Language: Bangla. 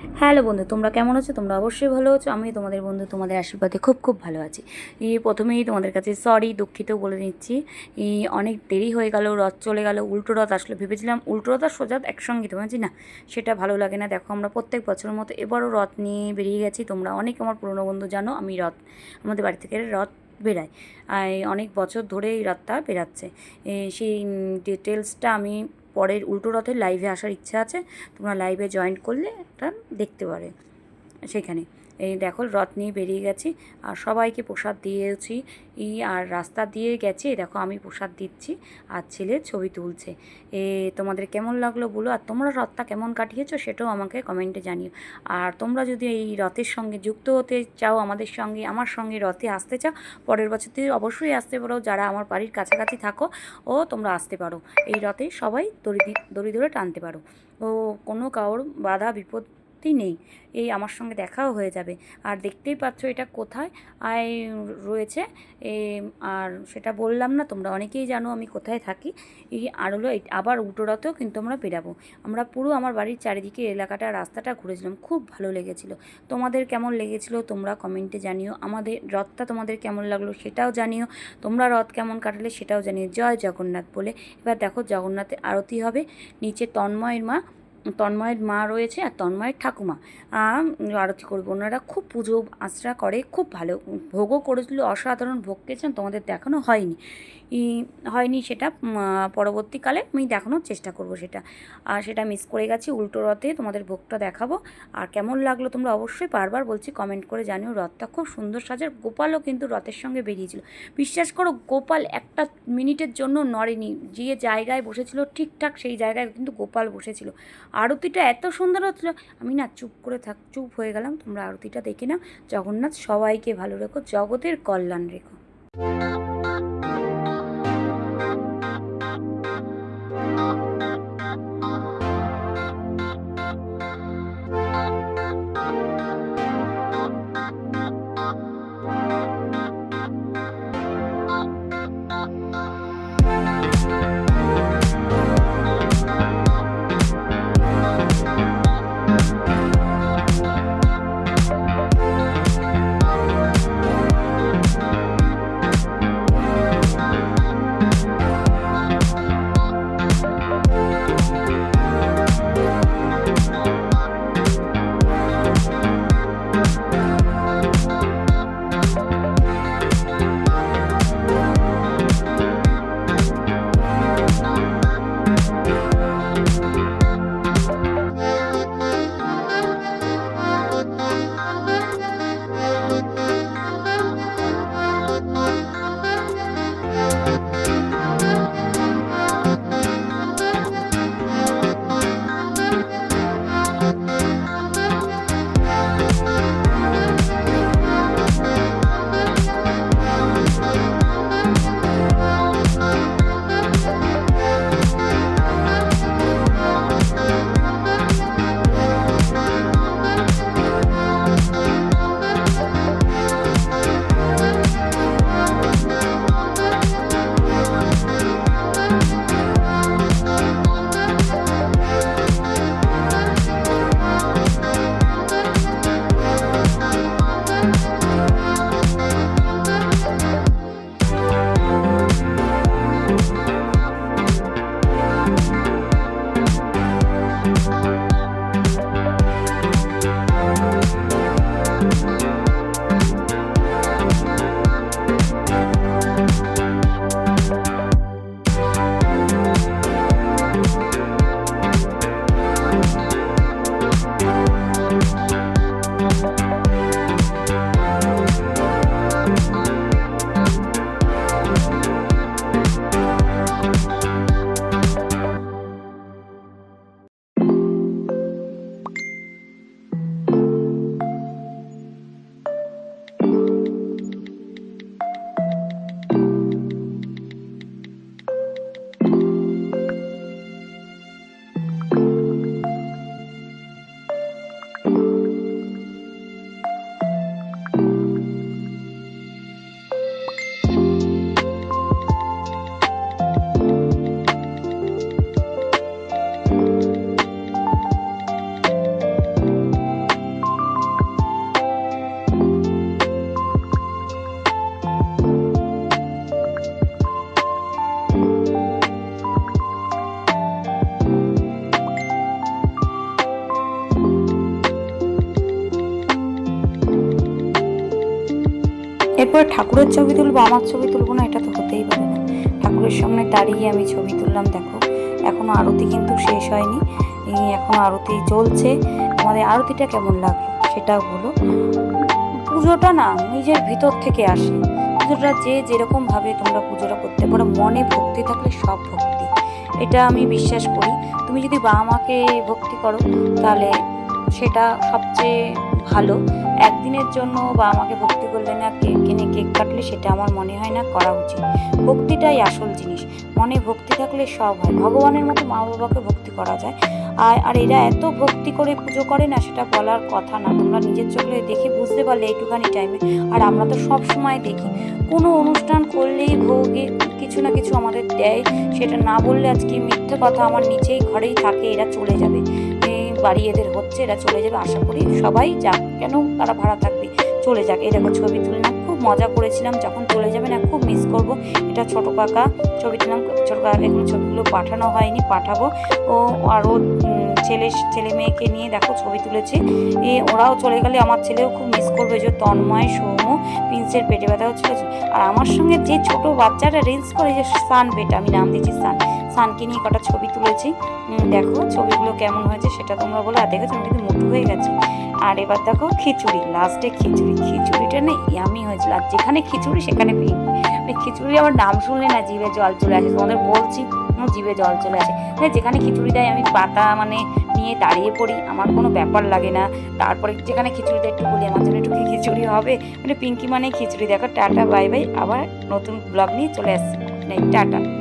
হ্যালো বন্ধু, তোমরা কেমন আছো? তোমরা অবশ্যই ভালো আছো। আমি তোমাদের বন্ধু, তোমাদের আশীর্বাদে খুব খুব ভালো আছি। এই প্রথমেই তোমাদের কাছে সরি দুঃখিত বলে নিচ্ছি এই অনেক দেরি হয়ে গেল, রথ চলে গেল, উল্টো রথ আসলো। ভেবেছিলাম উল্টো রথ আর সোজা একসঙ্গে তো ভাবছি না? সেটা ভালো লাগে না। দেখো, আমরা প্রত্যেক বছরের মতো এবারও রথ নিয়ে বেরিয়ে গেছি। তোমরা অনেক আমার পুরনো বন্ধু জানো, আমি রথ, আমাদের বাড়ি থেকে রথ বেরায় আর অনেক বছর ধরে এই রথটা বেরাচ্ছে। সেই ডিটেলসটা আমি পরের উল্টো রথের লাইভে আসার ইচ্ছা আছে। তোমরা লাইভে জয়েন করলে এটা দেখতে পারে সেখানে। এই দেখো, রথ নিয়ে বেরিয়ে গেছি। আর সবাইকে প্রসাদ দিয়েছি। ই আর রাস্তা দিয়ে গেছে। দেখো, আমি প্রসাদ দিচ্ছি আর ছেলে ছবি তুলছে। এ, তোমাদের কেমন লাগল বলো? আর তোমরা রথটা কেমন কাটিয়েছো সেটাও আমাকে কমেন্টে জানিও। আর তোমরা যদি এই রথের সঙ্গে যুক্ত হতে চাও, আমাদের সঙ্গে, আমার সঙ্গে রথে আসতে চাও, পরের বছর থেকে অবশ্যই আসতে পারো। যারা আমার বাড়ির কাছাকাছি থাকো, ও তোমরা আসতে পারো। এই রথে সবাই দড়ি দড়ি ধরে টানতে পারো। ও কোনো কারোর বাধা বিপত্তি নেই। এই আমার সঙ্গে দেখাও হয়ে যাবে। আর দেখতেই পাচ্ছ এটা কোথায়? আয়, রয়েছে। আর সেটা বললাম না, তোমরা অনেকেই জানো আমি কোথায় থাকি। এই আর হলো আবার উল্টো রথেও কিন্তু আমরা বেরাবো আমরা পুরো আমার বাড়ির চারিদিকে এলাকাটা, রাস্তাটা ঘুরেছিলাম, খুব ভালো লেগেছিলো। তোমাদের কেমন লেগেছিলো তোমরা কমেন্টে জানিও। আমাদের রথটা তোমাদের কেমন লাগল সেটাও জানিও। তোমরা রথ কেমন কাটালে সেটাও জানিও। জয় জগন্নাথ বলে। এবার দেখো জগন্নাথের আরতি হবে। নিচে তন্ময়ের মা তন্ময়ের মা রয়েছে আর তন্ময়ের ঠাকুমা। আরতি করবে। ওনারা খুব পুজো আশ্রা করে, খুব ভালো। ভোগও করেছিল, অসাধারণ ভোগ খেয়েছেন, তোমাদের দেখানো হয়নি। হয়নি সেটা পরবর্তীকালে আমি দেখানোর চেষ্টা করব সেটা। আর সেটা মিস করে গেছি, উল্টো রথে তোমাদের ভোগটা দেখাবো। আর কেমন লাগল তোমরা অবশ্যই বারবার বলছি কমেন্ট করে জানিও। রথটা খুব সুন্দর সাজার গোপালও কিন্তু রথের সঙ্গে বেরিয়েছিল। বিশ্বাস করো, গোপাল একটা মিনিটের জন্য নড়েনি। যে জায়গায় বসেছিল ঠিকঠাক সেই জায়গায় কিন্তু গোপাল বসেছিল। আরতিটা এত সুন্দর হচ্ছিল। আমি না চুপ করে থাক, চুপ হয়ে গেলাম। তোমরা আরতিটা দেখে নাও। জগন্নাথ সবাইকে ভালো রেখো, জগতের কল্যাণ রেখো। ঠাকুরের ছবি তুলবো, আমার ছবি তুলবো না, এটা তো হতেই পারে না। ঠাকুরের সামনে দাঁড়িয়ে আমি ছবি তুললাম, দেখো। এখনও আরতি কিন্তু শেষ হয়নি। এখনও আরতি চলছে। আমাদের আরতিটা কেমন লাগল সেটাও বলো। পুজোটা না নিজের ভিতর থেকে আসে। পুজোটা যে যেরকম ভাবে তোমরা পুজোটা করতে পারো, মনে ভক্তি থাকলে সব ভক্তি। এটা আমি বিশ্বাস করি। তুমি যদি বাবা মাকে ভক্তি করো, তাহলে সেটা সবচেয়ে ভালো। একদিনের জন্য বাবা মাকে ভক্তি করলে না কিনে কেক কাটলে সেটা আমার মনে হয় না করা উচিত। ভক্তিটাই আসল জিনিস। মনে ভক্তি থাকলে সব হয়। ভগবানের মতো মা বাবাকে ভক্তি করা যায়। আর আর এরা এত ভক্তি করে পুজো করে না, সেটা বলার কথা না। তোমরা নিজের চোখে দেখে বুঝতে পারলে এইটুখানি টাইমে আর আমরা তো সব সময় দেখি। কোনো অনুষ্ঠান করলেই ভোগে কিছু না কিছু আমাদের দেয়। সেটা না বললে আজকে মিথ্যে কথা আমার নিচেই ঘরেই থাকে, এরা চলে যাবে। বাড়ি এদের হচ্ছে, এরা চলে যাবে। আশা করি সবাই যাক। কেন তারা ভাড়া থাকবে? চলে যাক। দেখো ছবি তুললাম। খুব মজা করেছিলাম, যখন চলে যাবে না, খুব মিস করব। এটা ছোট কাকা ছবি তুললাম, ছোট কাকা এখন ছবিগুলো পাঠানো হয়নি, পাঠাবো। ও আরও ছেলে ছেলে মেয়েকে নিয়ে দেখো ছবি তুলেছে। এ, ওরাও চলে গেলে আমার ছেলেও খুব মিস করবে, যে তন্ময় সৌম প্রিন্সের পেটে ব্যথা হচ্ছিল আর আমার সঙ্গে যে ছোট বাচ্চাটা রিলস করে, যে সান পেট, আমি নাম দিয়েছি সান। সানকে নিয়ে কটা ছবি তুলেছি। দেখো ছবিগুলো কেমন হয়েছে, সেটা তোমরা বলো। আর দেখেছ, আমি কিন্তু মোটু হয়ে গেছে। আর এবার দেখো খিচুড়ি লাস্টে খিচুড়ি। খিচুড়িটা না ইয়ামি হয়েছিল। আর যেখানে খিচুড়ি, সেখানে মানে খিচুড়ি আমার নাম শুনলে না জিভে জল চলে আসে। তোমাদের বলছি জিভে জল চলে আসে। মানে যেখানে খিচুড়ি দেয়, আমি পাতা মানে নিয়ে দাঁড়িয়ে পড়ি। আমার কোনো ব্যাপার লাগে না। তারপরে যেখানে খিচুড়ি দেয়, একটু বলি, আমার জন্য একটু খিচুড়ি হবে? মানে পিঙ্কি মানে খিচুড়ি। দেখো, টাটা বাই বাই আবার নতুন ব্লগ নিয়ে চলে আসছি। টাটা।